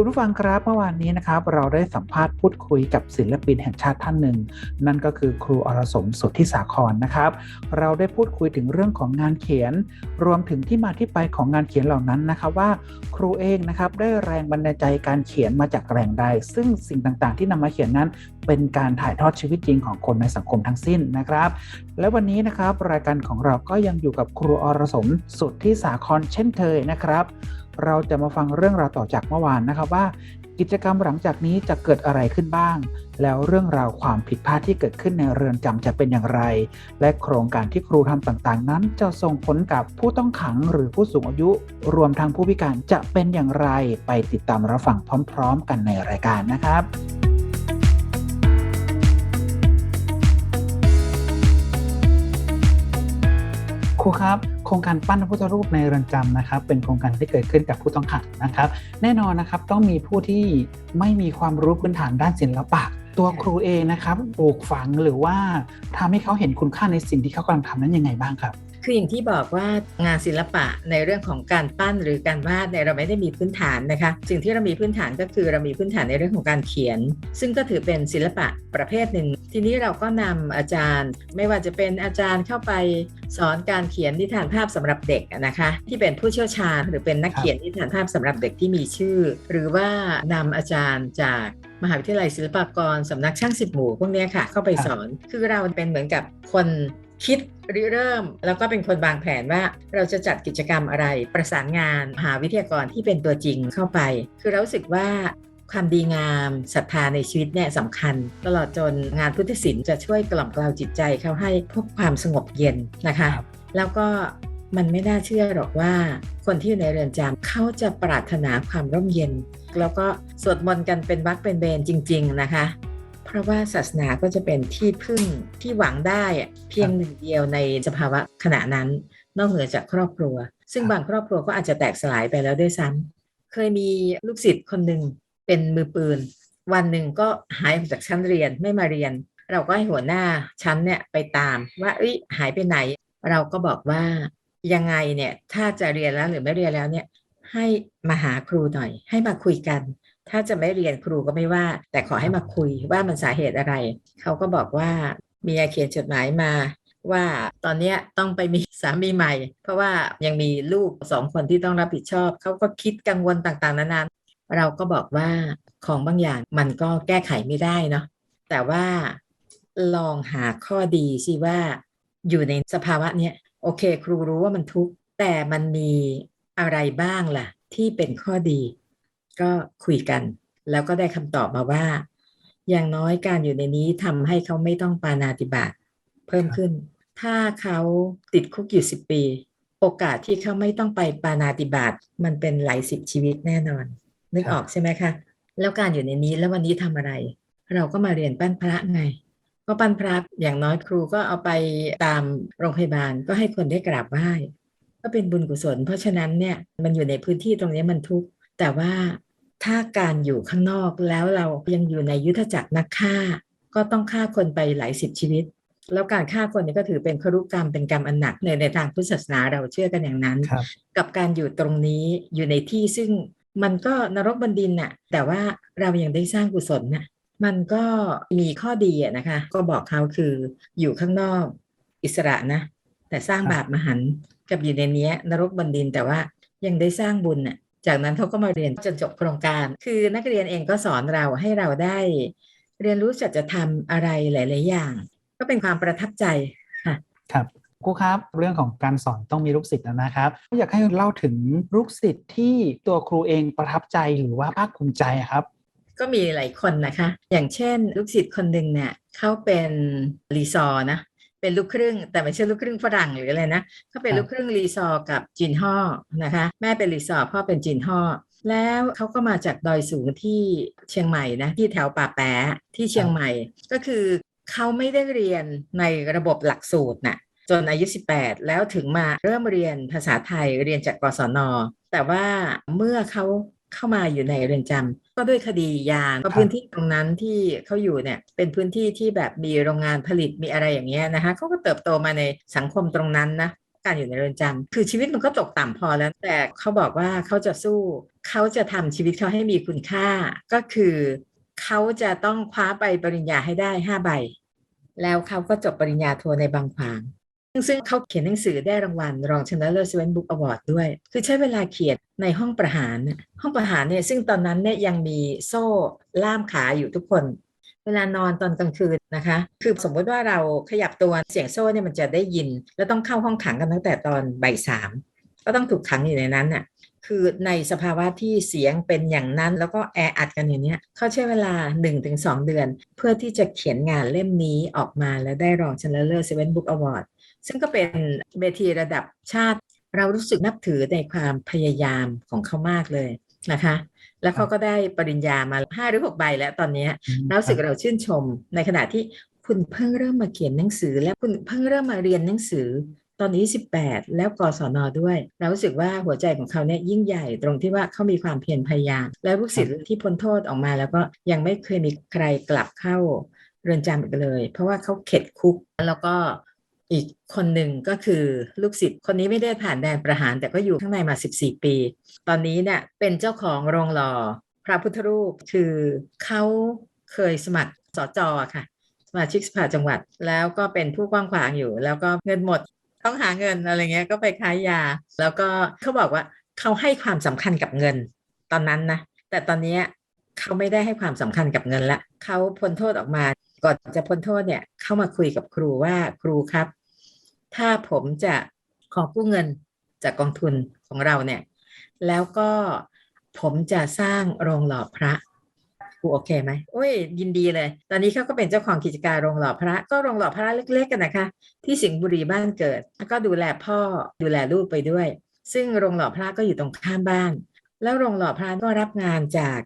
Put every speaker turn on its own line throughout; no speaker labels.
คุณผู้ฟังครับเมื่อวานนี้นะครับ เราได้สัมภาษณ์พูดคุยกับศิลปินแห่งชาติท่านหนึ่ง นั่นก็คือครูอรสมสุทธิสาครนะครับ เราได้พูดคุยถึงเรื่องของงานเขียน รวมถึงที่มาที่ไปของงานเขียนเหล่านั้นนะครับว่าครูเองนะครับได้แรงบันดาลใจการเขียนมาจากแรงใด ซึ่งสิ่งต่างๆ ที่นำมาเขียนนั้น เป็นการถ่ายทอดชีวิตจริงของคนในสังคมทั้งสิ้นนะครับ และวันนี้นะครับรายการของเราก็ยังอยู่กับครูอรสมสุทธิสาครเช่นเคยนะครับ เราจะมาฟังเรื่องราวต่อจากเมื่อวานนะครับว่า กิจกรรมหลังจากนี้จะเกิดอะไรขึ้นบ้าง แล้วเรื่องราวความผิดพลาดที่เกิดขึ้นในเรือนจำจะเป็นอย่างไร และโครงการที่ครูทำต่างๆ นั้น จะส่งผลกับผู้ต้องขังหรือผู้สูงอายุ รวมทั้งผู้พิการจะเป็นอย่างไร ไปติดตามรับฟังพร้อม ๆ กันในรายการนะครับครูครับ โครงการปั้นพระพุทธรูปในเรือนจำนะครับ เป็นโครงการที่เกิดขึ้นกับผู้ต้องขังนะครับ แน่นอนนะครับต้องมีผู้ที่ไม่มีความรู้พื้นฐานด้านศิลปะตัวครูเองนะครับปลูกฝังหรือว่าทำให้เขาเห็นคุณค่าในสิ่งที่เขากำลังทำนั้นยังไงบ้างครับ
คืออย่างที่บอกว่างานศิลปะในเรื่องของการปั้นหรือการวาดเนี่ยเราไม่ได้มีพื้นฐานนะคะ สิ่งที่เรามีพื้นฐานก็คือเรามีพื้นฐานในเรื่องของการเขียน ซึ่งก็ถือเป็นศิลปะประเภทหนึ่ง ทีนี้เราก็นำอาจารย์ ไม่ว่าจะเป็นอาจารย์เข้าไปสอนการเขียนนิทานภาพสำหรับเด็กนะคะ ที่เป็นผู้เชี่ยวชาญหรือเป็นนักเขียนนิทานภาพสำหรับเด็กที่มีชื่อ หรือว่านำอาจารย์จากมหาวิทยาลัยศิลปากรสำนักช่างสิบหมู่พวกนี้ค่ะ เข้าไปสอน คือเราเป็นเหมือนกับคน คิดริเริ่ม แล้วก็เป็นคนวางแผนว่าเราจะจัดกิจกรรมอะไร ประสานงานหาวิทยากรที่เป็นตัวจริงเข้าไป คือเรารู้สึกว่าความดีงามศรัทธาในชีวิตเนี่ยสำคัญ ตลอดจนงานพุทธศิลป์จะช่วยกล่อมกล่าวจิตใจเขาให้พบความสงบเย็นนะคะ
ครับ
แล้วก็มันไม่น่าเชื่อหรอกว่าคนที่อยู่ในเรือนจำเขาจะปรารถนาความร่มเย็น แล้วก็สวดมนต์กันเป็นวักเป็นเวรจริง ๆ นะคะ เพราะว่าศาสนาก็จะเป็นที่พึ่งที่หวังได้อะเพียงหนึ่งเดียวในสภาวะขณะนั้น นอกเหนือจากครอบครัว ซึ่งบางครอบครัวก็อาจจะแตกสลายไปแล้วด้วยซ้ำเคยมีลูกศิษย์คนหนึ่งเป็นมือปืน วันหนึ่งก็หายออกจากชั้นเรียนไม่มาเรียน เราก็ให้หัวหน้าชั้นเนี่ยไปตามว่าเอ้ยหายไปไหน เราก็บอกว่ายังไงเนี่ยถ้าจะเรียนแล้วหรือไม่เรียนแล้วเนี่ยให้มาหาครูหน่อย ให้มาคุยกัน ถ้าจะไม่เรียนครูก็ไม่ว่า แต่ขอให้มาคุยว่ามันสาเหตุอะไร เขาก็บอกว่าเมียเขียนจดหมายมาว่าตอนนี้ต้องไปมีสามีใหม่ เพราะว่ายังมีลูกสองคนที่ต้องรับผิดชอบ เขาก็คิดกังวลต่างๆ นานาเราก็บอกว่าของบางอย่างมันก็แก้ไขไม่ได้เนาะแต่ว่าลองหาข้อดีสิว่าอยู่ในสภาวะเนี้ยโอเค ครูรู้ว่ามันทุกข์แต่มันมีอะไรบ้างล่ะ ที่เป็นข้อดี ก็คุยกัน แล้วก็ได้คำตอบมาว่า อย่างน้อยการอยู่ในนี้ทำให้เขาไม่ต้องปานาติบาตเพิ่มขึ้น ถ้าเขาติดคุกอยู่สิบปี โอกาสที่เขาไม่ต้องไปปานาติบาตมันเป็นหลายสิบชีวิตแน่นอน นึกออกใช่ไหมคะแล้วการอยู่ในนี้แล้ววันนี้ทำอะไร เราก็มาเรียนปั้นพระไงก็ปั้นพระอย่างน้อยครูก็เอาไปตามโรงพยาบาลก็ให้คนได้กราบไหว้ก็เป็นบุญกุศล เพราะฉะนั้นเนี่ยมันอยู่ในพื้นที่ตรงนี้มันทุกข์แต่ว่า ถ้าการอยู่ข้างนอกแล้วเรายังอยู่ในยุทธจักรนักฆ่า ก็ต้องฆ่าคนไปหลายสิบชีวิต แล้วการฆ่าคนเนี่ยก็ถือเป็นครุกรรมเป็นกรรมอันหนักในในทางพุทธศาสนาเราเชื่อกันอย่างนั้น
ครับ
กับการอยู่ตรงนี้อยู่ในที่ซึ่งมันก็นรกบนดินน่ะ แต่ว่าเรายังได้สร้างกุศลน่ะมันก็มีข้อดีอะนะคะ ก็บอกเขาคืออยู่ข้างนอกอิสระนะ แต่สร้าง
ครับ
บาปมหันต์กับอยู่ในเนี้ยนรกบนดินแต่ว่ายังได้สร้างบุญน่ะ จากนั้นเขาก็มาเรียนจนจบโครงการ คือนักเรียนเองก็สอนเราให้เราได้ เรียนรู้จัดจะทำอะไรหลาย ๆ อย่าง ก็เป็นความประทับใจค่ะ
ครับครูครับ เรื่องของการสอนต้องมีลูกศิษย์นะครับอยากให้เล่าถึงลูกศิษย์ที่ตัวครูเองประทับใจหรือว่าภาคภูมิใจครับ
ก็มีหลายคนนะคะ อย่างเช่น ลูกศิษย์คนหนึ่งเนี่ยเขาเป็นรีซอร์นะ เป็นลูกครึ่ง แต่ไม่ใช่ลูกครึ่งฝรั่งหรืออะไรนะเขาเป็น
ครับ
ลูกครึ่งรีซอร์กับจีนฮ่อนะคะ แม่เป็นรีซอร์พ่อเป็นจีนฮ่อแล้วเขาก็มาจากดอยสูงที่เชียงใหม่นะที่แถวป่าแปะที่เชียงใหม่ ก็คือเขาไม่ได้เรียนในระบบหลักสูตรน่ะจนอายุ 18 แล้วถึงมาเริ่มเรียนภาษาไทยเรียนจากกศนแต่ว่าเมื่อเขา เข้ามาอยู่ในเรือนจำก็ด้วยคดียาก็พื้นที่ตรงนั้นที่เขาอยู่เนี่ยเป็นพื้นที่ที่แบบมีโรงงานผลิตมีอะไรอย่างเงี้ยนะคะเขาก็เติบโตมาในสังคมตรงนั้นนะการอยู่ในเรือนจำคือชีวิตมันก็ตกต่ำพอแล้ว แต่เขาบอกว่าเขาจะสู้เขาจะทำชีวิตเขาให้มีคุณค่า ก็คือเขาจะต้องคว้าใบปริญญาให้ได้ห้าใบ แล้วเขาก็จบปริญญาโทในบางขวาง ซึ่งเขาเขียนหนังสือได้รางวัล รองชนะเลิศเซเว่นบุ๊กอวอร์ดด้วย คือใช้เวลาเขียนในห้องประหาร ห้องประหารเนี่ยซึ่งตอนนั้นเนี่ยยังมีโซ่ล่ามขาอยู่ทุกคน เวลานอนตอนกลางคืนนะคะ คือสมมติว่าเราขยับตัวเสียงโซ่เนี่ยมันจะได้ยิน แล้วต้องเข้าห้องขังกันตั้งแต่ตอนบ่ายสามก็ต้องถูกขังอยู่ในนั้นน่ะคือในสภาวะที่เสียงเป็นอย่างนั้น แล้วก็แออัดกันอย่างเนี้ยเขาใช้เวลา 1-2 เดือน เพื่อที่จะเขียนงานเล่มนี้ออกมาแล้วได้รองชนะเลิศเซเว่นบุ๊กอวอร์ด ซึ่งก็เป็นเวทีระดับชาติ เรารู้สึกนับถือในความพยายามของเขามากเลยนะคะ แล้วเขาก็ได้ปริญญามาห้าหรือหกใบแล้วตอนเนี้ยเรารู้สึกเราชื่นชม ในขณะที่คุณเพิ่งเริ่มมาเขียนหนังสือ และคุณเพิ่งเริ่มมาเรียนหนังสือตอนนี้ 18 แล้วกศนด้วย เรารู้สึกว่าหัวใจของเขาเนี่ยยิ่งใหญ่ตรงที่ว่าเขามีความเพียรพยายาม และลูกศิษย์ที่พ้นโทษออกมาแล้วก็ยังไม่เคยมีใครกลับเข้าเรือนจำอีกเลย เพราะว่าเขาเข็ดคุกแล้วก็ อีกคนหนึ่งก็คือลูกศิษย์คนนี้ไม่ได้ผ่านแดนประหาร แต่ก็อยู่ข้างในมา 14 ปี ตอนนี้เนี่ยเป็นเจ้าของโรงหล่อพระพุทธรูปคือเขาเคยสมัครสจค่ะ สมาชิกสภาจังหวัด แล้วก็เป็นผู้กว้างขวางอยู่ แล้วก็เงินหมดต้องหาเงินอะไรเงี้ยก็ไปค้ายา แล้วก็เขาบอกว่าเขาให้ความสำคัญกับเงินตอนนั้นนะแต่ตอนนี้เขาไม่ได้ให้ความสำคัญกับเงินละเขาพ้นโทษออกมาก่อนจะพ้นโทษเนี่ยเข้ามาคุยกับครูว่าครูครับ ถ้าผมจะขอกู้เงินจากกองทุนของเราเนี่ย แล้วก็ผมจะสร้างโรงหล่อพระครูโอเคไหมโอ้ยยินดีเลย ตอนนี้เขาก็เป็นเจ้าของกิจการโรงหล่อพระ ก็โรงหล่อพระเล็ก ๆ กันนะคะ ที่สิงห์บุรีบ้านเกิด แล้วก็ดูแลพ่อดูแลลูกไปด้วย ซึ่งโรงหล่อพระก็อยู่ตรงข้ามบ้าน แล้วโรงหล่อพระก็รับงานจาก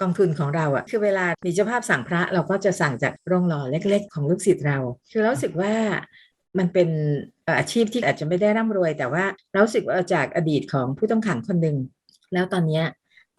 กองทุนของเราอะคือเวลามีเจ้าภาพสั่งพระเราก็จะสั่งจากโรงหล่อเล็ก ๆ ของลูกศิษย์เรา คือเราสึกว่า มันเป็นอาชีพที่อาจจะไม่ได้ร่ำรวย แต่ว่าเรารู้สึกว่าจากอดีตของผู้ต้องขังคนหนึ่งแล้วตอนนี้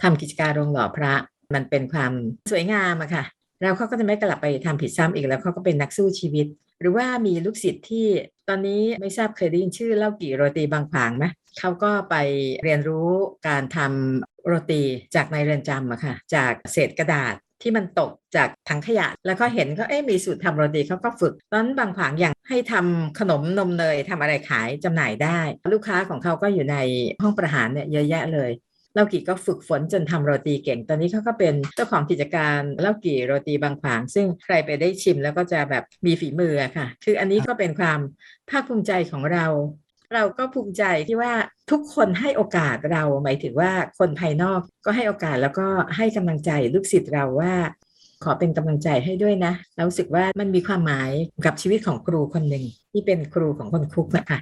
ทำกิจการโรงหล่อพระมันเป็นความสวยงามอะค่ะแล้วเขาก็จะไม่กลับไปทำผิดซ้ำอีกแล้วเขาก็เป็นนักสู้ชีวิต หรือว่ามีลูกศิษย์ที่ตอนนี้ไม่ทราบเคยได้ยินชื่อเล่ากี่โรตีบางขวางไหมเขาก็ไปเรียนรู้การทำโรตีจากในเรือนจำอะค่ะจากเศษกระดาษ ที่มันตกจากถังขยะ แล้วก็เห็นก็เอ๊ะมีสูตรทำโรตีเขาก็ฝึกตอนบางขวางอย่างให้ทำขนมนมเนยทำอะไรขายจำหน่ายได้ ลูกค้าของเขาก็อยู่ในห้องประหารเนี่ยเยอะแยะเลยเล่ากี่ก็ฝึกฝนจนทำโรตีเก่ง ตอนนี้เขาก็เป็นเจ้าของกิจการเล่ากี่โรตีบางขวาง ซึ่งใครไปได้ชิมแล้วก็จะแบบมีฝีมือค่ะ คืออันนี้ก็เป็นความภาคภูมิใจของเรา เราก็ภูมิใจที่ว่าทุกคนให้โอกาสเราหมายถึงว่าคนภายนอกก็ให้โอกาสแล้วก็ให้กำลังใจลูกศิษย์เราว่า ขอเป็นกำลังใจให้ด้วยนะเรารู้สึกว่ามันมีความหมายกับชีวิตของครูคนหนึ่งที่เป็นครูของคนคุกนะคะ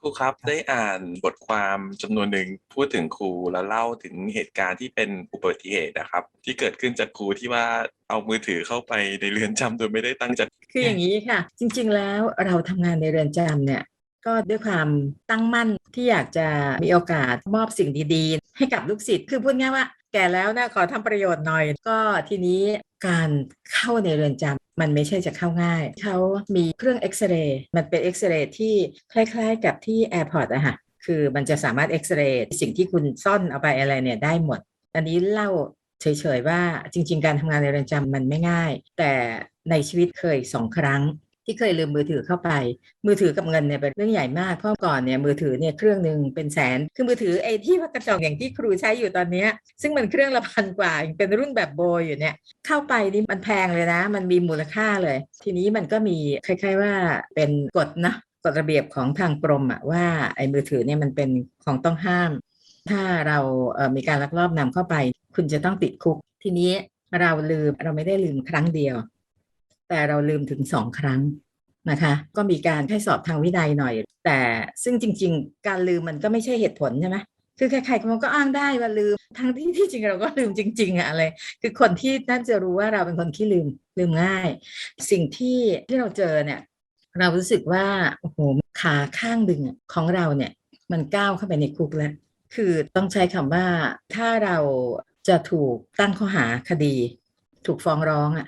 ครูครับได้อ่านบทความจำนวนหนึ่งพูดถึงครูแล้วเล่าถึงเหตุการณ์ที่เป็นอุบัติเหตุนะครับ ที่เกิดขึ้นจากครูที่ว่าเอามือถือเข้าไปในเรือนจำโดยไม่ได้ตั้งใจ
คืออย่างนี้ค่ะ จริง ๆ แล้วเราทำงานในเรือนจำเนี่ย ก็ด้วยความตั้งมั่นที่อยากจะมีโอกาสมอบสิ่งดีๆ ให้กับลูกศิษย์คือพูดง่ายว่า แก่แล้วนะขอทำประโยชน์หน่อย ก็ทีนี้การเข้าในเรือนจำมันไม่ใช่จะเข้าง่าย เขามีเครื่องเอ็กซเรย์มันเป็นเอ็กซเรย์ที่คล้ายๆ กับที่แอร์พอร์ตอะค่ะคือมันจะสามารถเอ็กซเรย์สิ่งที่คุณซ่อนเอาไปอะไรเนี่ยได้หมด อันนี้เล่าเฉยๆว่าจริง ๆ การทำงานในเรือนจำมันไม่ง่าย แต่ในชีวิตเคยสองครั้ง ที่เคยลืมมือถือเข้าไป มือถือกับเงินเนี่ยเป็นเรื่องใหญ่มากเพราะก่อนเนี่ยมือถือเนี่ยเครื่องหนึ่งเป็นแสนคือมือถือไอ้ที่ว่ากระจอกอย่างที่ครูใช้อยู่ตอนนี้ซึ่งมันเครื่องละพันกว่ายังเป็นรุ่นแบบโบอยู่เนี่ยเข้าไปนี่มันแพงเลยนะ มันมีมูลค่าเลย ทีนี้มันก็มีคล้ายๆว่าเป็นกฎนะกฎระเบียบของทางกรมอะว่าไอ้มือถือเนี่ยมันเป็นของต้องห้าม ถ้าเราเอ่อมีการลักลอบนำเข้าไป คุณจะต้องติดคุก ทีนี้เราลืมเราไม่ได้ลืมครั้งเดียว แต่เราลืมถึงสองครั้งนะคะ ก็มีการให้สอบทางวินัยหน่อย แต่ซึ่งจริง ๆ การลืมมันก็ไม่ใช่เหตุผลใช่ไหมคือใครๆมันก็อ้างได้ว่าลืม ทั้งที่ที่จริงเราก็ลืมจริง ๆอะอะไร คือคนที่น่าจะรู้ว่าเราเป็นคนที่ลืมลืมง่าย สิ่งที่ที่เราเจอเนี่ย เรารู้สึกว่าโอ้โหขาข้างดึงของเราเนี่ย มันก้าวเข้าไปในคุกแล้ว คือต้องใช้คำว่าถ้าเราจะถูกตั้งข้อหาคดี ถูกฟ้องร้องอะ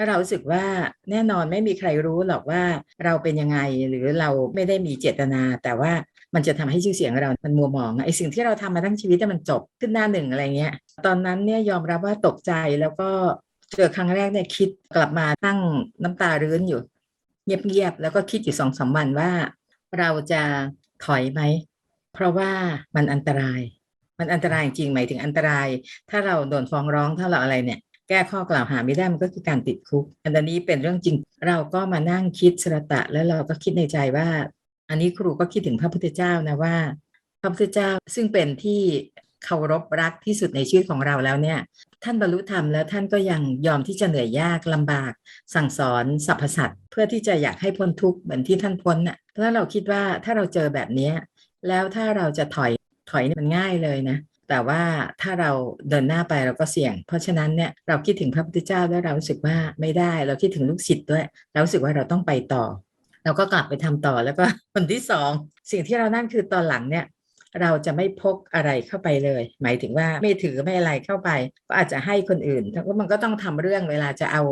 แล้วเราสึกว่าแน่นอนไม่มีใครรู้หรอกว่าเราเป็นยังไงหรือเราไม่ได้มีเจตนา แต่ว่ามันจะทำให้ชื่อเสียงเรามันมัวหมองไอ้สิ่งที่เราทำมาทั้งชีวิตอะมันจบขึ้นหน้าหนึ่งอะไรเงี้ย ตอนนั้นเนี่ยยอมรับว่าตกใจแล้วก็เจอครั้งแรกเนี่ยคิดกลับมาตั้งน้ำตารื้นอยู่ เงียบๆแล้วก็คิดอยู่สองสามวันว่าเราจะถอยไหม เพราะว่ามันอันตราย มันอันตรายจริงหมายถึงอันตราย ถ้าเราโดนฟ้องร้องถ้าเราอะไรเนี่ย แก้ข้อกล่าวหาไม่ได้มันก็คือการติดคุก อันนี้เป็นเรื่องจริง เราก็มานั่งคิดสระตะ แล้วเราก็คิดในใจว่า อันนี้ครูก็คิดถึงพระพุทธเจ้านะว่า พระพุทธเจ้าซึ่งเป็นที่เคารพรักที่สุดในชีวิตของเราแล้วเนี่ย ท่านบรรลุธรรมแล้วท่านก็ยังยอมที่จะเหนื่อยยากลำบาก สั่งสอนสรรพสัตว์เพื่อที่จะอยากให้พ้นทุกข์เหมือนที่ท่านพ้นน่ะแล้วเราคิดว่าถ้าเราเจอแบบนี้แล้วถ้าเราจะถอยถอยมันง่ายเลยนะ แต่ว่าถ้าเราเดินหน้าไปเราก็เสี่ยง เพราะฉะนั้นเนี่ยเราคิดถึงพระพุทธเจ้าแล้วเรารู้สึกว่าไม่ได้ เราคิดถึงลูกศิษย์ด้วย เรารู้สึกว่าเราต้องไปต่อ เราก็กลับไปทำต่อแล้วก็คนที่สองสิ่งที่เรานั่นคือตอนหลังเนี่ยเราจะไม่พกอะไรเข้าไปเลย หมายถึงว่าไม่ถือไม่อะไรเข้าไป ก็อาจจะให้คนอื่นแล้วก็มันก็ต้องทำเรื่องเวลาจะเอา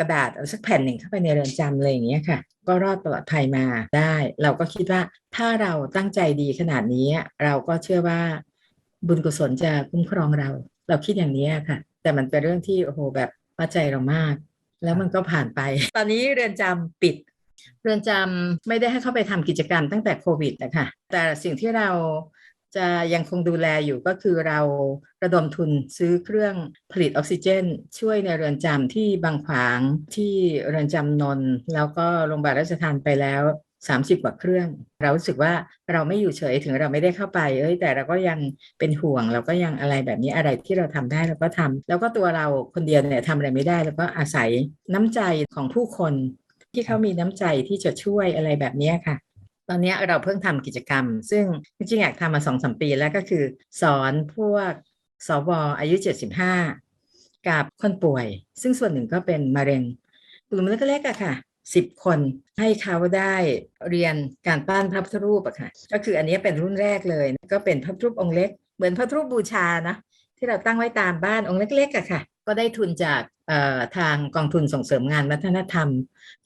กระดาษเอาสักแผ่นหนึ่งเข้าไปในเรือนจำอะไรอย่างเงี้ยค่ะ ก็รอดปลอดภัยมาได้ เราก็คิดว่าถ้าเราตั้งใจดีขนาดนี้ เราก็เชื่อว่า บุญกุศลจะคุ้มครองเรา เราคิดอย่างนี้ค่ะ แต่มันเป็นเรื่องที่โอ้โหแบบวัดใจเรามาก แล้วมันก็ผ่านไป ตอนนี้เรือนจำปิด เรือนจำไม่ได้ให้เข้าไปทำกิจกรรมตั้งแต่โควิดนะคะแต่สิ่งที่เราจะยังคงดูแลอยู่ก็คือเราระดมทุนซื้อเครื่องผลิตออกซิเจน ช่วยในเรือนจำที่บางขวางที่เรือนจำนนท์แล้วก็โรงพยาบาลราชทานไปแล้ว 30 กว่าเครื่อง เรารู้สึกว่าเราไม่อยู่เฉยถึงเราไม่ได้เข้าไป เอ้ยแต่เราก็ยังเป็นห่วง เราก็ยังอะไรแบบนี้อะไรที่เราทำได้เราก็ทำแล้วก็ตัวเราคนเดียวเนี่ยทำอะไรไม่ได้ แล้วก็อาศัยน้ำใจของผู้คน ที่เขามีน้ำใจที่จะช่วยอะไรแบบนี้ค่ะตอนนี้เราเพิ่งทำกิจกรรม ซึ่งจริงๆอยากทำมาสองสมปีแล้วก็คือ สอนพวกสวอายุ 75 กับคนป่วย ซึ่งส่วนหนึ่งก็เป็นมะเร็ง กลุ่มเล็กๆอะค่ะ สิบคน ให้เขาได้เรียนการปั้นพระพุทธรูปอะค่ะก็คืออันนี้เป็นรุ่นแรกเลย ก็เป็นพระพุทธรูปองค์เล็ก เหมือนพระพุทธรูปบูชานะที่เราตั้งไว้ตามบ้านองค์เล็กๆอะค่ะ ก็ได้ทุนจากทางกองทุนส่งเสริมงานวัฒนธรรม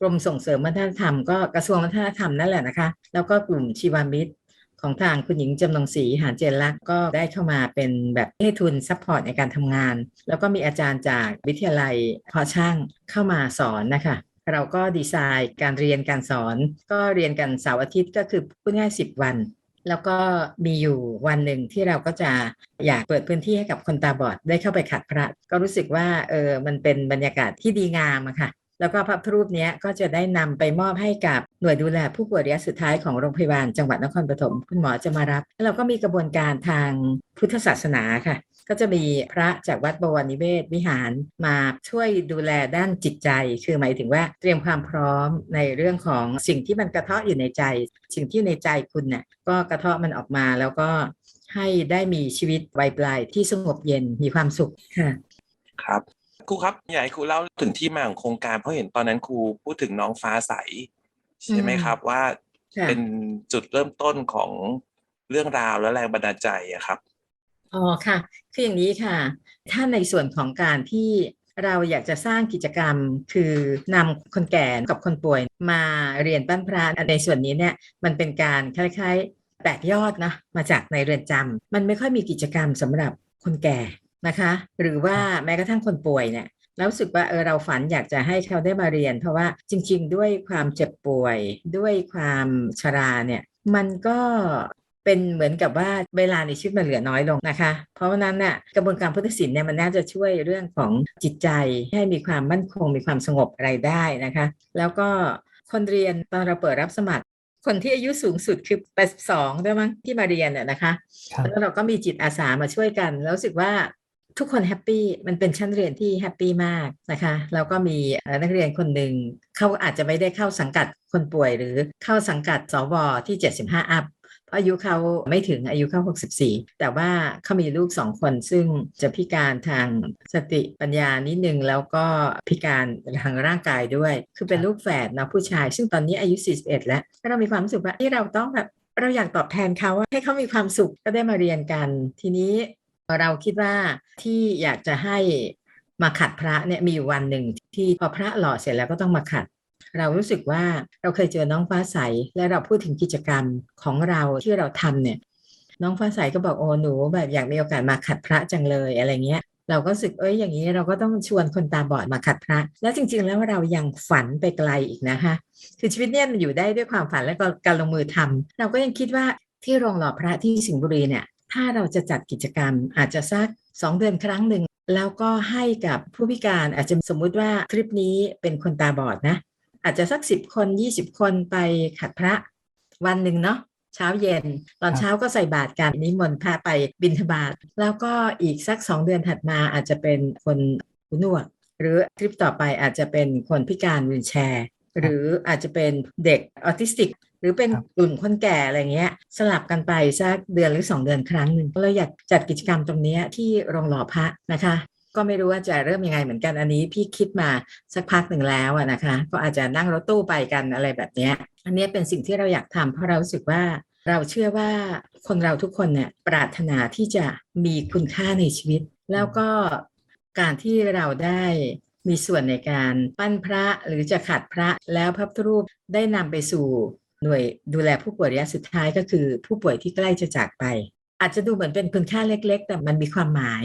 กรมส่งเสริมวัฒนธรรม ก็กระทรวงวัฒนธรรมนั่นแหละนะคะ แล้วก็กลุ่มชีวามิตรของทางคุณหญิงจำนงศรีหานเจนลักษ์ก็ได้เข้ามาเป็นแบบให้ทุนซัพพอร์ตในการทำงาน แล้วก็มีอาจารย์จากวิทยาลัยพอช่างเข้ามาสอนนะคะ เราก็ดีไซน์การเรียนการสอน ก็เรียนกันเสาร์อาทิตย์ก็คือพูดง่ายสิบวัน แล้วก็มีอยู่วันหนึ่งที่เราก็จะอยากเปิดพื้นที่ให้กับคนตาบอดได้เข้าไปขัดพระ ก็รู้สึกว่าเออมันเป็นบรรยากาศที่ดีงามอะค่ะแล้วก็พระพุทธรูปนี้ก็จะได้นำไปมอบให้กับหน่วยดูแลผู้ป่วยระยะสุดท้ายของโรงพยาบาลจังหวัดนครปฐมคุณหมอจะมารับ แล้วเราก็มีกระบวนการทางพุทธศาสนาค่ะ ก็จะมีพระจากวัดบวรนิเวศวิหารมาช่วยดูแลด้านจิตใจ คือหมายถึงว่าเตรียมความพร้อมในเรื่องของสิ่งที่มันกระเทาะอยู่ในใจ สิ่งที่ในใจคุณเนี่ยก็กระเทาะมันออกมาแล้วก็ให้ได้มีชีวิตวัยปลายที่สงบเย็นมีความสุขค่ะ
ครับครูครับอยากให้ครูเล่าถึงที่มาของโครงการเพราะเห็นตอนนั้นครูพูดถึงน้องฟ้าใส ใช่ไหมครับว่า
ค่ะ
เป็นจุดเริ่มต้นของเรื่องราวและแรงบันดาลใจอะครับ
อ๋อค่ะ คืออย่างนี้ค่ะ ถ้าในส่วนของการที่เราอยากจะสร้างกิจกรรมคือนำคนแก่กับคนป่วยมาเรียนปั้นพระในส่วนนี้เนี่ยมันเป็นการคล้ายๆแตกยอดนะมาจากในเรือนจำมันไม่ค่อยมีกิจกรรมสำหรับคนแก่นะคะ หรือว่าแม้กระทั่งคนป่วยเนี่ยแล้วรู้สึกว่าเออเราฝันอยากจะให้เขาได้มาเรียน เพราะว่าจริง ๆ ด้วยความเจ็บป่วยด้วยความชราเนี่ยมันก็ เป็นเหมือนกับว่าเวลาในชีวิตมันเหลือน้อยลงนะคะ เพราะฉะนั้นน่ะกระบวนการพุทธศิลป์เนี่ยมันน่าจะช่วยเรื่องของจิตใจให้มีความมั่นคงมีความสงบอะไรได้นะคะ แล้วก็คนเรียนตอนเราเปิดรับสมัคร คนที่อายุสูงสุดคือ 82ด้วยมั้งที่มาเรียนน่ะนะคะ
ครับ
แล้วเราก็มีจิตอาสามาช่วยกันแล้วรู้สึกว่าทุกคนแฮปปี้มันเป็นชั้นเรียนที่แฮปปี้มากนะคะแล้วก็มีเอ่อนักเรียนคนหนึ่งเขาอาจจะไม่ได้เข้าสังกัดคนป่วยหรือเข้าสังกัดสวที่ 75 อัพเพราะ อายุเขาไม่ถึงอายุเขา 64 แต่ว่าเขามีลูกสองคนซึ่งจะพิการทางสติปัญญานิดนึง แล้วก็พิการทางร่างกายด้วย คือเป็นลูกแฝดเนาะผู้ชาย ซึ่งตอนนี้อายุ 41 แล้วแล้วเรามีความรู้สึกว่าที่เราต้องแบบเราอยากตอบแทนเขาให้เขามีความสุขก็ได้มาเรียนกัน ทีนี้เราคิดว่าที่อยากจะให้มาขัดพระเนี่ยมีอยู่วันหนึ่งที่พอพระหล่อเสร็จแล้วก็ต้องมาขัด เรารู้สึกว่าเราเคยเจอน้องฟ้าใส และเราพูดถึงกิจกรรมของเราที่เราทำเนี่ย น้องฟ้าใสก็บอกโอ้หนูแบบอยากมีโอกาสมาขัดพระจังเลยอะไรเงี้ยเราก็รู้สึกเอ้ยอย่างนี้เราก็ต้องชวนคนตาบอดมาขัดพระ แล้วจริง ๆ แล้วเรายังฝันไปไกลอีกนะคะคือชีวิตเนี่ยมันอยู่ได้ด้วยความฝันและก็การลงมือทำเราก็ยังคิดว่าที่โรงหล่อพระที่สิงห์บุรีเนี่ย ถ้าเราจะจัดกิจกรรมอาจจะสักสองเดือนครั้งหนึ่งแล้วก็ให้กับผู้พิการอาจจะสมมุติว่าทริปนี้เป็นคนตาบอดนะ อาจจะสักสิบคนยี่สิบคนไปขัดพระวันหนึ่งเนาะเช้าเย็น ตอนเช้าก็ใส่บาตรกันนิมนต์พระไปบิณฑบาตแล้วก็อีกสักสองเดือนถัดมาอาจจะเป็นคนหูหนวก หรือทริปต่อไปอาจจะเป็นคนพิการวีลแชร์ หรืออาจจะเป็นเด็กออทิสติก หรือเป็น
ครับ
กลุ่มคนแก่อะไรเงี้ย สลับกันไปสักเดือนหรือสองเดือนครั้งหนึ่งเราอยากจัดกิจกรรมตรงเนี้ยที่โรงหล่อพระนะคะ ก็ไม่รู้ว่าจะเริ่มยังไงเหมือนกันอันนี้พี่คิดมาสักพักหนึ่งแล้วนะคะ ก็อาจจะนั่งรถตู้ไปกันอะไรแบบนี้อันนี้เป็นสิ่งที่เราอยากทำเพราะเราสึกว่าเราเชื่อว่าคนเราทุกคนเนี่ยปรารถนาที่จะมีคุณค่าในชีวิต แล้วก็การที่เราได้มีส่วนในการปั้นพระหรือจะขัดพระแล้วพระพุทธรูปได้นำไปสู่หน่วยดูแลผู้ป่วยระยะสุดท้ายก็คือผู้ป่วยที่ใกล้จะจากไป อาจจะดูเหมือนเป็นคุณค่าเล็ก ๆ แต่มันมีความหมาย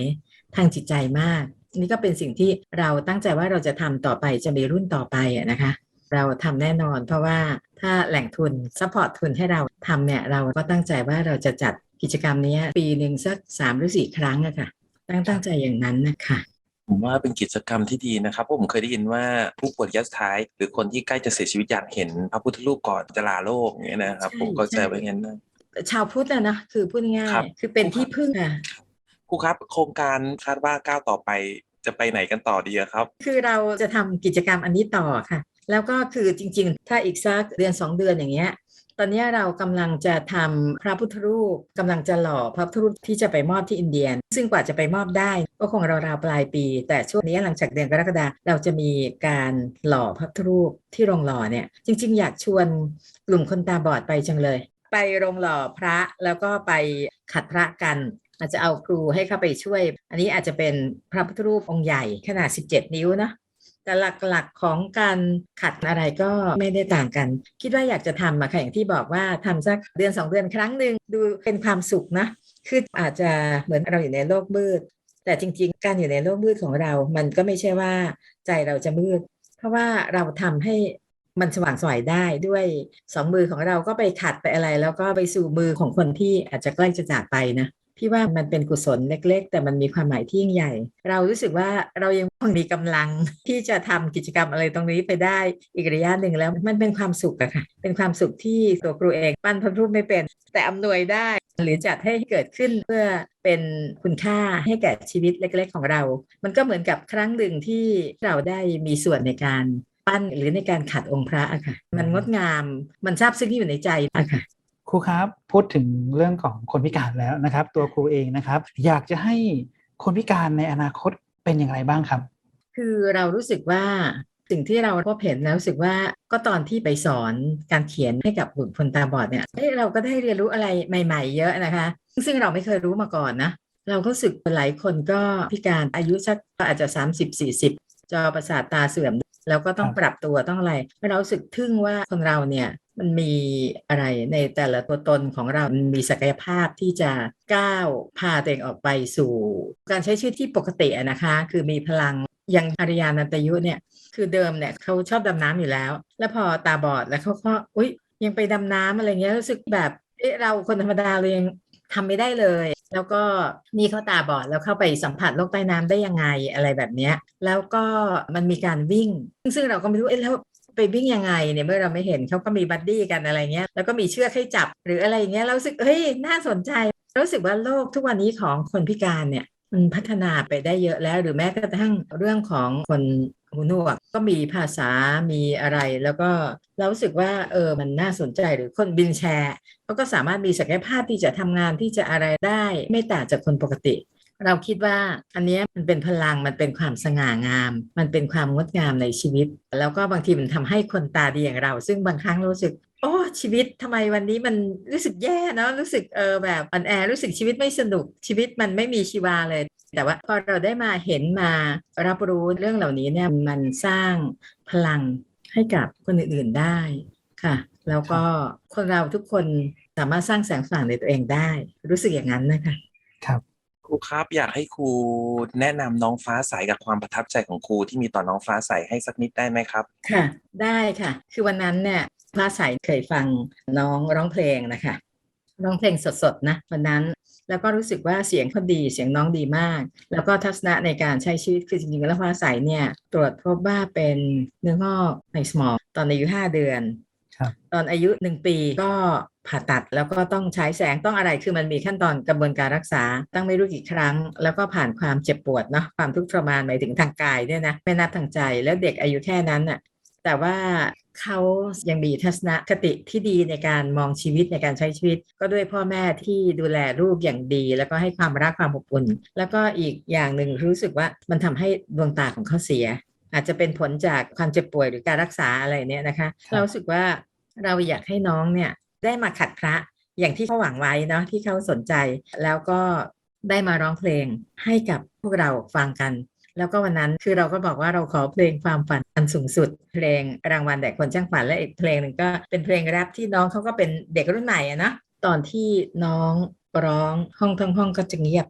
ทางจิตใจมาก นี่ก็เป็นสิ่งที่เราตั้งใจว่าเราจะทำต่อไปจะมีรุ่นต่อไปอะนะคะ เราทำแน่นอนเพราะว่าถ้าแหล่งทุนซัพพอร์ตทุนให้เราทำเนี่ยเราก็ตั้งใจว่าเราจะจัดกิจกรรมนี้ปีหนึ่งสักสามหรือสี่ครั้งอะค่ะตั้งตั้งใจอย่างนั้นนะคะ
ผมว่าเป็นกิจกรรมที่ดีนะครับเพราะผมเคยได้ยินว่าผู้ป่วยระยะสุดท้าย หรือคนที่ใกล้จะเสียชีวิตอยากเห็นพระพุทธรูปก่อนจะลาโลกอย่างเงี้ยนะครับ
ใช่
ผมก็
ใช่
จะว่างั้นนะ
ชาวพุทธนะนะคือพูดง่าย
ครับ
ๆคือเป็นที่พึ่งอะ
ครูครับโครงการคาดว่าก้าวต่อไปจะไปไหนกันต่อดีครับ
คือเราจะทำกิจกรรมอันนี้ต่อค่ะ แล้วก็คือจริงๆ ถ้าอีกสักเดือนสองเดือนอย่างเงี้ยตอนนี้เรากำลังจะทำพระพุทธรูปกำลังจะหล่อพระพุทธรูปที่จะไปมอบที่อินเดีย ซึ่งกว่าจะไปมอบได้ก็คงราวๆปลายปี แต่ช่วงนี้หลังจากเดือนกรกฎาเราจะมีการหล่อพระพุทธรูปที่โรงหล่อเนี่ยจริง ๆ อยากชวนกลุ่มคนตาบอดไปจังเลย ไปโรงหล่อพระแล้วก็ไปขัดพระกัน อาจจะเอาครูให้เข้าไปช่วย อันนี้อาจจะเป็นพระพุทธรูปองค์ใหญ่ขนาด 17 นิ้วนะแต่หลักๆของการขัดอะไรก็ไม่ได้ต่างกัน คิดว่าอยากจะทำอะค่ะอย่างที่บอกว่าทำสักเดือนสองเดือนครั้งหนึ่งดูเป็นความสุขนะคืออาจจะเหมือนเราอยู่ในโลกมืด แต่จริงๆ การอยู่ในโลกมืดของเรา มันก็ไม่ใช่ว่าใจเราจะมืด เพราะว่าเราทำให้มันสว่างสวยได้ด้วยสองมือของเราก็ไปขัดไปอะไร แล้วก็ไปสู่มือของคนที่อาจจะใกล้จะจากไปนะ พี่ว่ามันเป็นกุศลเล็ก ๆ แต่มันมีความหมายที่ยิ่งใหญ่ เรารู้สึกว่าเรายังคงมีกำลังที่จะทำกิจกรรมอะไรตรงนี้ไปได้อีกระยะหนึ่งแล้วมันเป็นความสุขอะค่ะ เป็นความสุขที่ตัวครูเองปั้นพระรูปไม่เป็น แต่อำนวยได้ หรือจัดให้เกิดขึ้นเพื่อเป็นคุณค่าให้แก่ชีวิตเล็ก ๆ ของเรา มันก็เหมือนกับครั้งหนึ่งที่เราได้มีส่วนในการปั้นหรือในการขัดองค์พระอะค่ะ มันงดงาม มันซาบซึ้งอยู่ในใจอะค่ะ
ครูครับพูดถึงเรื่องของคนพิการแล้วนะครับ ตัวครูเองนะครับ อยากจะให้คนพิการในอนาคตเป็นอย่างไรบ้างครับ
คือเรารู้สึกว่าสิ่งที่เราพบเห็นแล้วรู้สึกว่าก็ตอนที่ไปสอนการเขียนให้กับบุคคลตาบอดเนี่ยเอ้ยเราก็ได้เรียนรู้อะไรใหม่ ๆ เยอะนะคะ ซึ่งเราไม่เคยรู้มาก่อนนะเราก็รู้สึกหลายคนก็พิการอายุสักอาจจะ 30 40 จอประสาทตาเสื่อม แล้วก็ต้อง
ครับ
ปรับตัวต้องอะไรเรารู้สึกทึ่งว่าคนเราเนี่ยมันมีอะไรในแต่ละตัวตนของเรา มันมีศักยภาพที่จะก้าวพาตัวเองออกไปสู่ การใช้ชีวิตที่ปกติอะนะคะ คือมีพลังอย่างอารยานันตยุเนี่ย คือเดิมเนี่ยเขาชอบดำน้ำอยู่แล้ว แล้วพอตาบอดแล้วเขาก็อุ๊ย ยังไปดำน้ำอะไรเงี้ยรู้สึกแบบเอ๊ะเราคนธรรมดาเรายังทำไม่ได้เลย แล้วก็นี่เขาตาบอดแล้วเข้าไปสัมผัสโลกใต้น้ำได้ยังไงอะไรแบบเนี้ยแล้วก็มันมีการวิ่ง ซึ่งเราก็ไม่รู้เอ๊ะแล้วไปวิ่งยังไงเนี่ยเมื่อเราไม่เห็นเขาก็มีบัดดี้กันอะไรเงี้ยแล้วก็มีเชือกให้จับหรืออะไรเงี้ยเราสึกเฮ้ยน่าสนใจรู้สึกว่าโลกทุกวันนี้ของคนพิการเนี่ยมันพัฒนาไปได้เยอะแล้วหรือแม้กระทั่งเรื่องของคน หูหนวกก็มีภาษามีอะไร แล้วก็เรารู้สึกว่าเออมันน่าสนใจหรือคนบินแชร์เขาก็สามารถมีศักยภาพที่จะทำงานที่จะอะไรได้ไม่ต่างจากคนปกติ เราคิดว่าอันนี้มันเป็นพลังมันเป็นความสง่างาม มันเป็นความงดงามในชีวิต แล้วก็บางทีมันทำให้คนตาดีอย่างเรา ซึ่งบางครั้งรู้สึก โอ้ชีวิตทำไมวันนี้มันรู้สึกแย่เนอะรู้สึกเออแบบอ่อนแอรู้สึกชีวิตไม่สนุกชีวิตมันไม่มีชีวาเลย แต่ว่าพอเราได้มาเห็นมารับรู้เรื่องเหล่านี้เนี่ยมันสร้างพลังให้กับคนอื่นๆได้ค่ะ แล้วก็คนเราทุกคนสามารถสร้างแสงสว่างในตัวเองได้ รู้สึกอย่างนั้นนะคะ
ครับ
ครูครับอยากให้ครูแนะนำน้องฟ้าใสกับความประทับใจของครูที่มีต่อน้องฟ้าใสให้สักนิดได้ไหมครับ
ค่ะ ได้ค่ะ คือวันนั้นเนี่ย พระสายเคยฟังน้องร้องเพลงนะคะ ร้องเพลงสดๆนะวันนั้นแล้วก็รู้สึกว่าเสียงเขาดีเสียงน้องดีมาก แล้วก็ทัศนะในการใช้ชีวิตคือจริงๆแล้วฟ้าใสเนี่ยตรวจพบว่าเป็นเนื้องอกในสมองตอนอายุห้าเดือน
ครับ
ตอนอายุหนึ่งปีก็ผ่าตัดแล้วก็ต้องใช้แสงต้องอะไรคือมันมีขั้นตอนกระบวนการรักษา ตั้งไม่รู้กี่ครั้ง แล้วก็ผ่านความเจ็บปวดเนาะความทุกข์ทรมานหมายถึงทางกายด้วยนะไม่นับทางใจแล้วเด็กอายุแค่นั้นน่ะแต่ว่า เขายังมีทัศนคติที่ดีในการมองชีวิตในการใช้ชีวิต ก็ด้วยพ่อแม่ที่ดูแลลูกอย่างดี แล้วก็ให้ความรักความอบอุ่น แล้วก็อีกอย่างหนึ่งรู้สึกว่ามันทำให้ดวงตาของเขาเสีย อาจจะเป็นผลจากความเจ็บป่วยหรือการรักษาอะไรเนี่ยนะคะ
ครับ
เรารู้สึกว่าเราอยากให้น้องเนี่ยได้มาขัดพระอย่างที่เขาหวังไว้เนาะที่เขาสนใจแล้วก็ได้มาร้องเพลงให้กับพวกเราฟังกัน แล้วก็วันนั้นคือเราก็บอกว่าเราขอเพลงความฝันอันสูงสุด เพลงรางวัลแด่คนช่างฝันและอีกเพลงหนึ่งก็เป็นเพลงแรปที่น้องเขาก็เป็นเด็กรุ่นใหม่อะนะตอนที่น้องร้องห้องทั้งห้องก็จะเงียบ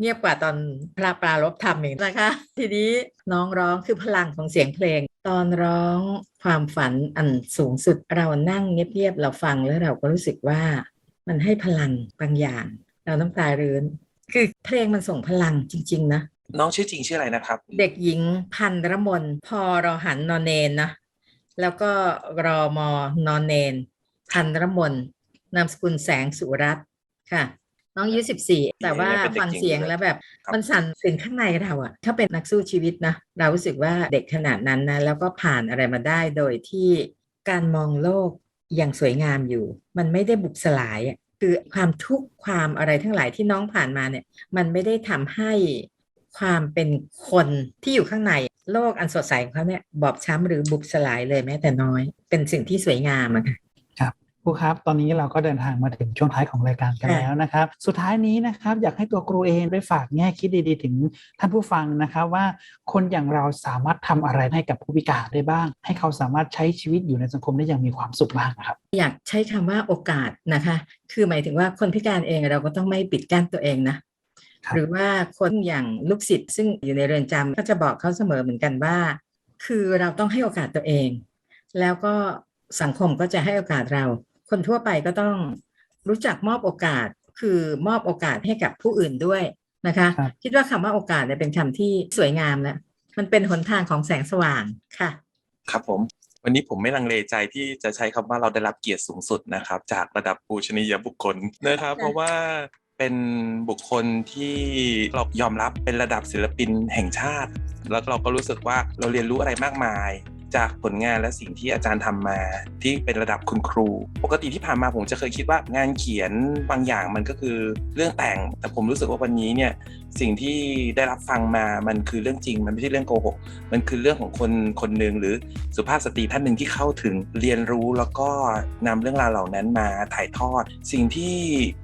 เงียบกว่าตอนพระปรารบธรรมอีกนะคะ ทีนี้น้องร้องคือพลังของเสียงเพลง ตอนร้องความฝันอันสูงสุดเรานั่งเงียบๆเราฟังแล้วเราก็รู้สึกว่ามันให้พลังบางอย่าง เราน้ำตารื้นคือเพลงมันส่งพลังจริง ๆ นะ
น้องชื่อจริงชื่ออะไรนะครับ
เด็กหญิงพันรมนพอรอหันนอนเนนนะ แล้วก็รอมอนอนเนน พันรมนนามสกุลแสงสุรัตน์ค่ะ น้องอายุสิบสี่แต่ว่า
เป็นเด็ก
ฟัง
หญิง
เสียง
ด้วย
แล้วแบบ
ครับ
มันสั่นถึงข้างในเราอะถ้าเป็นนักสู้ชีวิตนะ เรารู้สึกว่าเด็กขนาดนั้นนะ แล้วก็ผ่านอะไรมาได้โดยที่การมองโลกอย่างสวยงามอยู่ มันไม่ได้บุบสลายอะคือความทุกข์ความอะไรทั้งหลายที่น้องผ่านมาเนี่ย มันไม่ได้ทำให้ ความเป็นคนที่อยู่ข้างในโลกอันสดใสของเขาเนี่ยบอบช้ำหรือบุบสลายเลยแม้แต่น้อย เป็นสิ่งที่สวยงามอะค่ะ
ครูครับ ตอนนี้เราก็เดินทางมาถึงช่วงท้ายของรายการกัน
ค่ะ
แล้วนะครับ สุดท้ายนี้นะครับ อยากให้ตัวครูเองได้ฝากแง่คิดดีๆ ถึงท่านผู้ฟังนะครับว่าคนอย่างเราสามารถทำอะไรให้กับผู้พิการได้บ้าง ให้เขาสามารถใช้ชีวิตอยู่ในสังคมได้อย่างมีความสุขบ้างนะครับ
อยากใช้คำว่าโอกาสนะคะ คือหมายถึงว่าคนพิการเองเราก็ต้องไม่ปิดกั้นตัวเองนะ
ครับ
หรือว่าคนอย่างลูกศิษย์ซึ่งอยู่ในเรือนจำก็จะบอกเขาเสมอเหมือนกันว่า คือเราต้องให้โอกาสตัวเอง แล้วก็สังคมก็จะให้โอกาสเรา คนทั่วไปก็ต้องรู้จักมอบโอกาสคือมอบโอกาสให้กับผู้อื่นด้วยนะคะ
ครับ
คิดว่าคำว่าโอกาสเนี่ยเป็นคำที่สวยงามแล้วมันเป็นหนทางของแสงสว่างค่ะ
ครับผม วันนี้ผมไม่ลังเลใจที่จะใช้คำว่าเราได้รับเกียรติสูงสุดนะครับ จากระดับปูชนียบุคคลนะครับ เพราะว่า เป็นบุคคลที่เรายอมรับเป็นระดับศิลปินแห่งชาติ แล้วเราก็รู้สึกว่าเราเรียนรู้อะไรมากมาย จากผลงานและสิ่งที่อาจารย์ทำมา ที่เป็นระดับคุณครู ปกติที่ผ่านมาผมจะเคยคิดว่างานเขียนบางอย่างมันก็คือเรื่องแต่ง แต่ผมรู้สึกว่าวันนี้เนี่ยสิ่งที่ได้รับฟังมามันคือเรื่องจริง มันไม่ใช่เรื่องโกหกมันคือเรื่องของคนคนหนึ่งหรือสุภาพสตรีท่านหนึ่งที่เข้าถึงเรียนรู้แล้วก็นำเรื่องราวเหล่านั้นมาถ่ายทอด สิ่งที่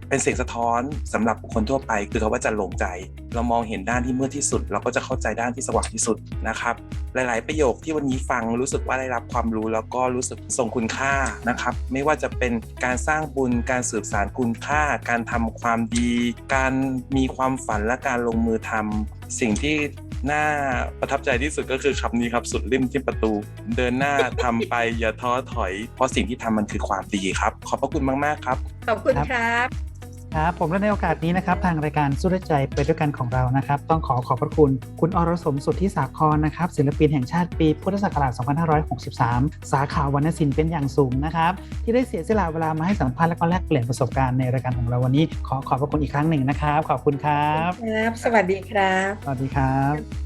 เป็นเสียงสะท้อนสำหรับคคลทั่วไป คือเขาว่าจะหลงใจ เรามองเห็นด้านที่มืดที่สุด เราก็จะเข้าใจด้านที่สว่างที่สุดนะครับ หลาย ๆ ประโยคที่วันนี้ฟังรู้สึกว่าได้รับความรู้ แล้วก็รู้สึกทรงคุณค่านะครับ ไม่ว่าจะเป็นการสร้างบุญการสืบสารคุณค่า การทำความดี การมีความฝันและการลงมือทำสิ่งที่น่าประทับใจที่สุดก็คือคำนี้ครับสุดริมที่ประตู เดินหน้าทำไปอย่าท้อถอย เพราะสิ่งที่ทำมันคือความดีครับ ขอบพระคุณมาก ๆ ครับ
ขอบคุณครับ
ครับผมและในโอกาสนี้นะครับทางรายการสู้ด้วยใจไปด้วยกันของเรานะครับ ต้องขอขอบพระคุณคุณอรสมสุทธิสาครนะครับศิลปินแห่งชาติปีพุทธศักราช 2563 สาขาวรรณศิลป์เป็นอย่างสูงนะครับ ที่ได้เสียสละเวลามาให้สัมภาษณ์และก็แลกเปลี่ยนประสบการณ์ในรายการของเราวันนี้ ขอขอบพระคุณอีกครั้งหนึ่งนะครับ ขอบคุณครับ
ครับ สวัสดีครับ
สวัสดีครับ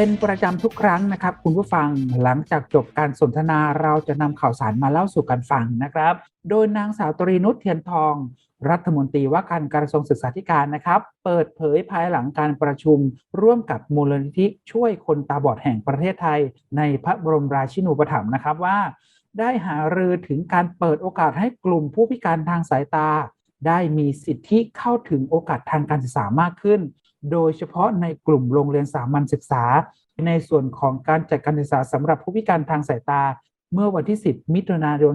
เป็นประจำทุกครั้งนะครับ คุณผู้ฟังหลังจากจบการสนทนาเราจะนำข่าวสารมาเล่าสู่กันฟังนะครับ โดยนางสาวตรีนุชเทียนทอง รัฐมนตรีว่าการกระทรวงศึกษาธิการนะครับ เปิดเผยภายหลังการประชุม ร่วมกับมูลนิธิช่วยคนตาบอดแห่งประเทศไทย ในพระบรมราชินูปถัมภ์นะครับว่า ได้หารือถึงการเปิดโอกาสให้กลุ่มผู้พิการทางสายตา ได้มีสิทธิเข้าถึงโอกาสทางการศึกษามากขึ้น โดยเฉพาะในกลุ่มโรงเรียนสามัญศึกษา ในส่วนของการจัดการศึกษาสำหรับผู้พิการทางสายตา เมื่อวันที่ 10 มิถุนายน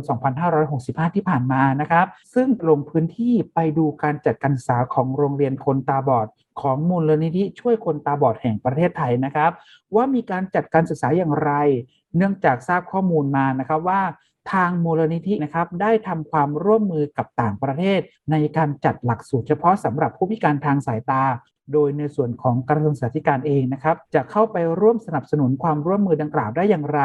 2565 ที่ผ่านมานะครับ ซึ่งลงพื้นที่ไปดูการจัดการศึกษาของโรงเรียนคนตาบอด ของมูลนิธิช่วยคนตาบอดแห่งประเทศไทยนะครับ ว่ามีการจัดการศึกษาอย่างไร เนื่องจากทราบข้อมูลมานะครับว่าทางมูลนิธินะครับได้ทำความร่วมมือกับต่างประเทศ ในการจัดหลักสูตรเฉพาะสำหรับผู้พิการทางสายตา โดยในส่วนของกระทรวงสาธารณสุขเองนะครับ จะเข้าไปร่วมสนับสนุนความร่วมมือดังกล่าวได้อย่างไร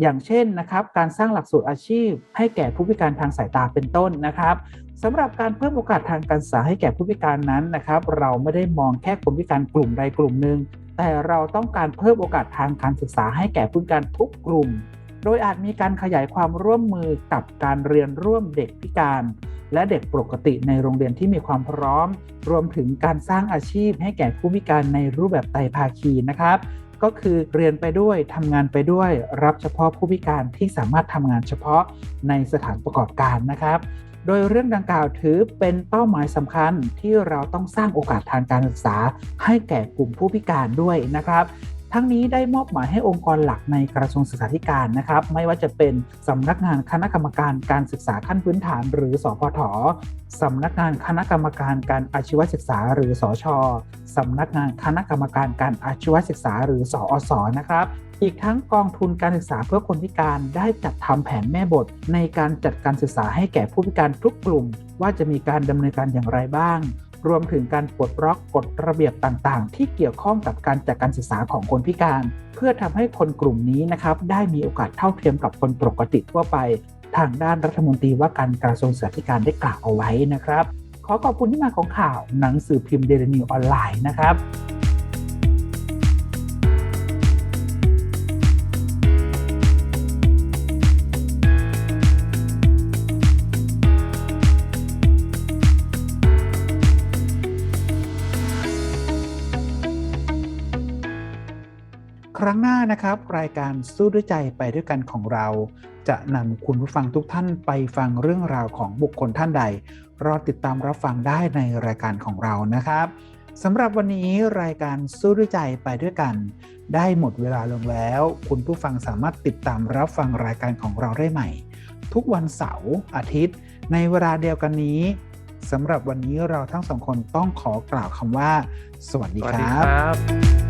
อย่างเช่นนะครับ การสร้างหลักสูตรอาชีพ ให้แก่ผู้พิการทางสายตาเป็นต้นนะครับสำหรับการเพิ่มโอกาสทางการศึกษาให้แก่ผู้พิการนั้นนะครับ เราไม่ได้มองแค่คนพิการกลุ่มใดกลุ่มหนึ่งแต่เราต้องการเพิ่มโอกาสทางการศึกษาให้แก่ผู้พิการทุกกลุ่ม โดยอาจมีการขยายความร่วมมือกับการเรียนร่วมเด็กพิการ และเด็กปกติในโรงเรียนที่มีความพร้อม รวมถึงการสร้างอาชีพให้แก่ผู้พิการในรูปแบบไตรภาคีนะครับก็คือเรียนไปด้วยทำงานไปด้วย รับเฉพาะผู้พิการที่สามารถทำงานเฉพาะในสถานประกอบการนะครับ โดยเรื่องดังกล่าวถือเป็นเป้าหมายสำคัญที่เราต้องสร้างโอกาสทางการศึกษา ให้แก่กลุ่มผู้พิการด้วยนะครับ ทั้งนี้ได้มอบหมายให้องค์กรหลักในกระทรวงศึกษาธิการนะครับ ไม่ว่าจะเป็นสำนักงานคณะกรรมการการศึกษาขั้นพื้นฐาน หรือสพทสำนักงานคณะกรรมการการอาชีวศึกษา หรือสอชสำนักงานคณะกรรมการการอาชีวศึกษา หรือสอสอนะครับอีกทั้งกองทุนการศึกษาเพื่อคนพิการได้จัดทำแผนแม่บท ในการจัดการศึกษาให้แก่ผู้พิการทุกกลุ่ม ว่าจะมีการดำเนินการอย่างไรบ้าง รวมถึงการปลดล็อกกฎระเบียบต่างๆ ที่เกี่ยวข้องกับการจัดการศึกษาของคนพิการ เพื่อทำให้คนกลุ่มนี้นะครับได้มีโอกาสเท่าเทียมกับคนปกติทั่วไป ทางด้านรัฐมนตรีว่าการกระทรวงศึกษาธิการได้กล่าวเอาไว้นะครับ ขอขอบคุณที่มาของข่าวหนังสือพิมพ์เดลินิวออนไลน์นะครับ น้านะครับ รายการสู้ด้วยใจไปด้วยกันของเรา จะนำคุณผู้ฟังทุกท่านไปฟังเรื่องราวของบุคคลท่านใด รอติดตามรับฟังได้ในรายการของเรานะครับสำหรับวันนี้รายการสู้ด้วยใจไปด้วยกัน ได้หมดเวลาลงแล้ว คุณผู้ฟังสามารถติดตามรับฟังรายการของเราได้ใหม่ ทุกวันเสาร์อาทิตย์ ในเวลาเดียวกันนี้สำหรับวันนี้เราทั้งสองคนต้องขอกล่าวคำว่า สวัสดีครับ
รับ